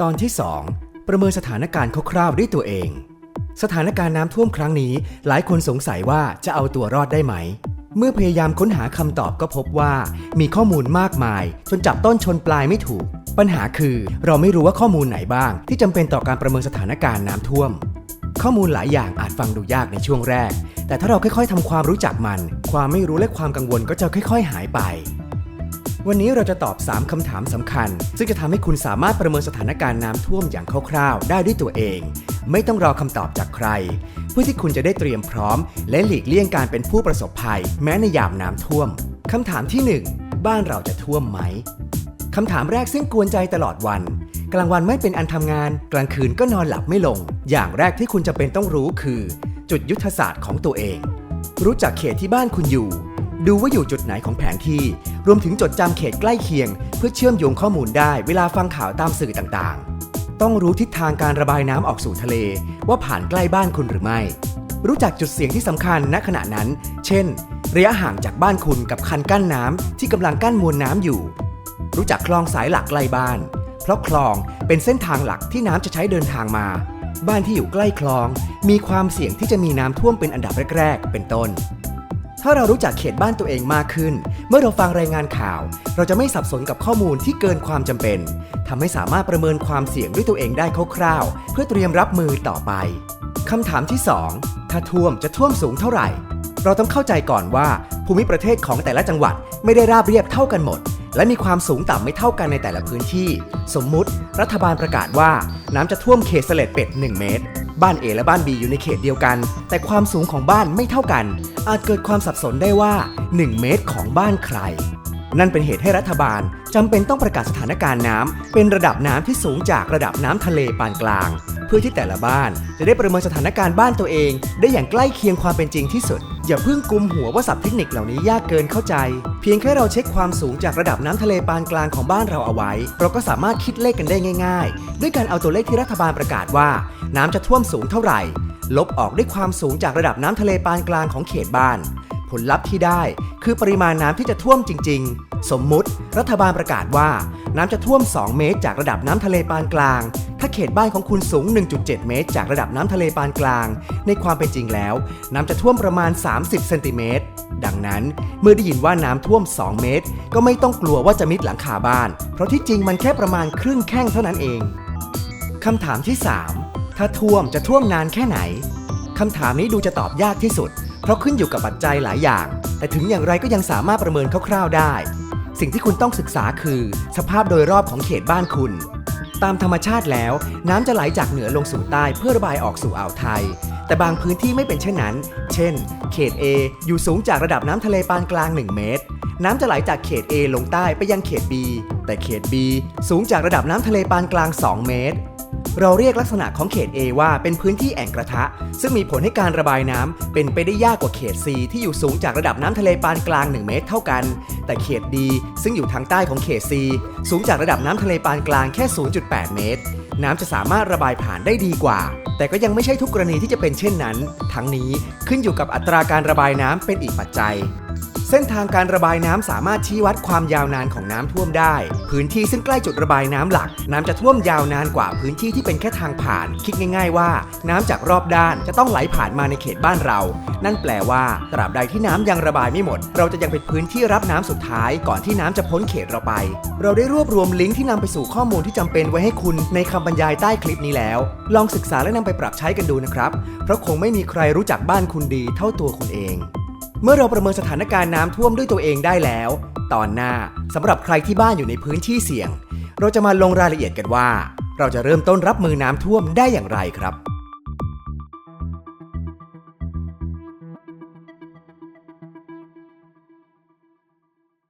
ตอนที่ 2 ประเมินสถานการณ์คร่าวๆด้วยตัวเอง สถานการณ์น้ำท่วมครั้งนี้ หลายคนสงสัยว่าจะเอาตัวรอดได้ไหม เมื่อพยายามค้นหาคำตอบก็พบว่า มีข้อมูลมากมาย จนจับต้นชนปลายไม่ถูก ปัญหาคือเราไม่รู้ว่าข้อมูลไหนบ้าง ที่จำเป็นต่อการประเมินสถานการณ์น้ำท่วม ข้อมูลหลายอย่างอาจฟังดูยากในช่วงแรก แต่ถ้าเราค่อยๆทำความรู้จักมัน ความไม่รู้และความกังวลก็จะค่อย ๆ หายไป วันนี้เราจะตอบ 3 คำถามสำคัญ ซึ่งจะทำให้คุณสามารถประเมินสถานการณ์น้ำท่วมอย่างคร่าวๆ ได้ด้วยตัวเอง ไม่ต้องรอคำตอบจากใคร เพื่อที่คุณจะได้เตรียมพร้อม และหลีกเลี่ยงการเป็นผู้ประสบภัย แม้ในยามน้ำท่วมคำถามที่ 1 บ้านเราจะท่วมไหมคำถามแรกซึ่งกวนใจตลอดวัน กลางวันไม่เป็นอันทำงาน กลางคืนก็นอนหลับไม่ลง อย่างแรกที่คุณจะเป็นต้องรู้คือ จุดยุทธศาสตร์ของตัวเอง รู้จักเขตที่บ้านคุณอยู่ ดูว่าอยู่จุดไหนของแผนที่ รวมถึงจดจำเขตใกล้เคียง เพื่อเชื่อมโยงข้อมูลได้เวลาฟังข่าวตามสื่อต่างๆ ต้องรู้ทิศทางการระบายน้ำออกสู่ทะเล ว่าผ่านใกล้บ้านคุณหรือไม่ รู้จักจุดเสี่ยงที่สำคัญณขณะนั้น เช่น ระยะห่างจากบ้านคุณกับคันกั้นน้ำที่กำลังกั้นมวลน้ำอยู่ รู้จักคลองสายหลักใกล้บ้าน เพราะคลองเป็นเส้นทางหลักที่น้ำจะใช้เดินทางมา บ้านที่อยู่ใกล้คลอง มีความเสี่ยงที่จะมีน้ำท่วมเป็นอันดับแรก ๆ เป็นต้น ถ้าเรารู้จักเขตบ้านตัวเองมากขึ้น เมื่อเราฟังรายงานข่าว เราจะไม่สับสนกับข้อมูลที่เกินความจำเป็นทำให้สามารถประเมินความเสี่ยงด้วยตัวเองได้คร่าวๆ เพื่อเตรียมรับมือต่อไปคำถามที่ 2 ถ้าท่วมจะท่วมสูงเท่าไหร่ เราต้องเข้าใจก่อนว่า ภูมิประเทศของแต่ละจังหวัดไม่ได้ราบเรียบเท่ากันหมด และมีความสูงต่ำไม่เท่ากันในแต่ละพื้นที่ สมมุติ รัฐบาลประกาศว่า น้ำจะท่วมเขตเสล็ดเป็ด 1 เมตร บ้าน A และบ้าน B อยู่ในเขตเดียวกัน แต่ความสูงของบ้านไม่เท่ากัน อาจเกิดความสับสนได้ว่า 1 เมตรของบ้านใคร นั่นเป็นเหตุให้รัฐบาลจำเป็นต้องประกาศสถานการณ์น้ำเป็นระดับน้ำที่สูงจากระดับน้ำทะเลปานกลาง เพื่อที่แต่ละบ้านจะได้ประเมินสถานการณ์บ้านตัวเอง ได้อย่างใกล้เคียงความเป็นจริงที่สุด อย่าเพิ่งกุมหัวว่าศัพท์เทคนิคเหล่านี้ยากเกินเข้าใจ เพียงแค่เราเช็คความสูงจากระดับน้ำทะเลปานกลางของบ้านเราเอาไว้ เราก็สามารถคิดเลขกันได้ง่าย ๆ ด้วยการเอาตัวเลขที่รัฐบาลประกาศว่า น้ำจะท่วมสูงเท่าไหร่ ลบออกด้วยความสูงจากระดับน้ำทะเลปานกลางของเขตบ้าน ผลลัพธ์ที่ได้คือปริมาณน้ำที่จะท่วมจริง ๆ สมมุติ รัฐบาลประกาศว่าน้ำจะท่วม 2 เมตร จากระดับน้ำทะเลปานกลาง ถ้าเขตบ้านของคุณสูง 1.7 เมตร จากระดับน้ำทะเลปานกลาง ในความเป็นจริงแล้ว น้ำจะท่วมประมาณ 30 เซนติเมตร ดังนั้น เมื่อได้ยินว่าน้ำท่วม 2 เมตร ก็ไม่ต้องกลัวว่าจะมิดหลังคาบ้าน เพราะที่จริงมันแค่ประมาณครึ่งแข้งเท่านั้นเองคำถามที่ 3 ถ้าท่วมจะท่วมนานแค่ไหนคำถามนี้ดูจะตอบยากที่สุด เพราะขึ้นอยู่กับปัจจัยหลายอย่าง แต่ถึงอย่างไรก็ยังสามารถประเมินคร่าวๆได้ สิ่งที่คุณต้องศึกษาคือ สภาพโดยรอบของเขตบ้านคุณ ตามธรรมชาติแล้ว น้ำจะไหลจากเหนือลงสู่ใต้เพื่อระบายออกสู่อ่าวไทย แต่บางพื้นที่ไม่เป็นเช่นนั้น เช่น เขต A อยู่สูงจากระดับน้ำทะเลปานกลาง 1 เมตร น้ำจะไหลจากเขต A ลงใต้ไปยังเขต B แต่เขต B สูงจากระดับน้ำทะเลปานกลาง 2 เมตร เราเรียกลักษณะของเขต A ว่าเป็นพื้นที่แอ่งกระทะ ซึ่งมีผลให้การระบายน้ำเป็นไปได้ยากกว่าเขต C ที่อยู่สูงจากระดับน้ำทะเลปานกลาง 1 เมตรเท่ากัน แต่เขต D ซึ่งอยู่ทางใต้ของเขต C สูงจากระดับน้ำทะเลปานกลางแค่ 0.8 เมตร น้ำจะสามารถระบายผ่านได้ดีกว่า แต่ก็ยังไม่ใช่ทุกกรณีที่จะเป็นเช่นนั้น ทั้งนี้ขึ้นอยู่กับอัตราการระบายน้ำเป็นอีกปัจจัย เส้นทางการระบายน้ำสามารถชี้วัดความยาวนานของน้ำท่วมได้ พื้นที่ซึ่งใกล้จุดระบายน้ำหลัก น้ำจะท่วมยาวนานกว่าพื้นที่ที่เป็นแค่ทางผ่าน คิดง่าย ๆ ว่า น้ำจากรอบด้านจะต้องไหลผ่านมาในเขตบ้านเรา นั่นแปลว่า ตราบใดที่น้ำยังระบายไม่หมด เราจะยังเป็นพื้นที่รับน้ำสุดท้ายก่อนที่น้ำจะพ้นเขตเราไป เราได้รวบรวมลิงก์ที่นำไปสู่ข้อมูลที่จำเป็นไว้ให้คุณในคำบรรยายใต้คลิปนี้แล้ว ลองศึกษาและนำไปปรับใช้กันดูนะครับ เพราะคงไม่มีใครรู้จักบ้านคุณดีเท่าตัวคุณเอง เมื่อเราประเมินสถานการณ์น้ำท่วมด้วยตัวเองได้แล้ว ตอนหน้าสำหรับใครที่บ้านอยู่ในพื้นที่เสี่ยง เราจะมาลงรายละเอียดกันว่า เราจะเริ่มต้นรับมือน้ำท่วมได้อย่างไรครับ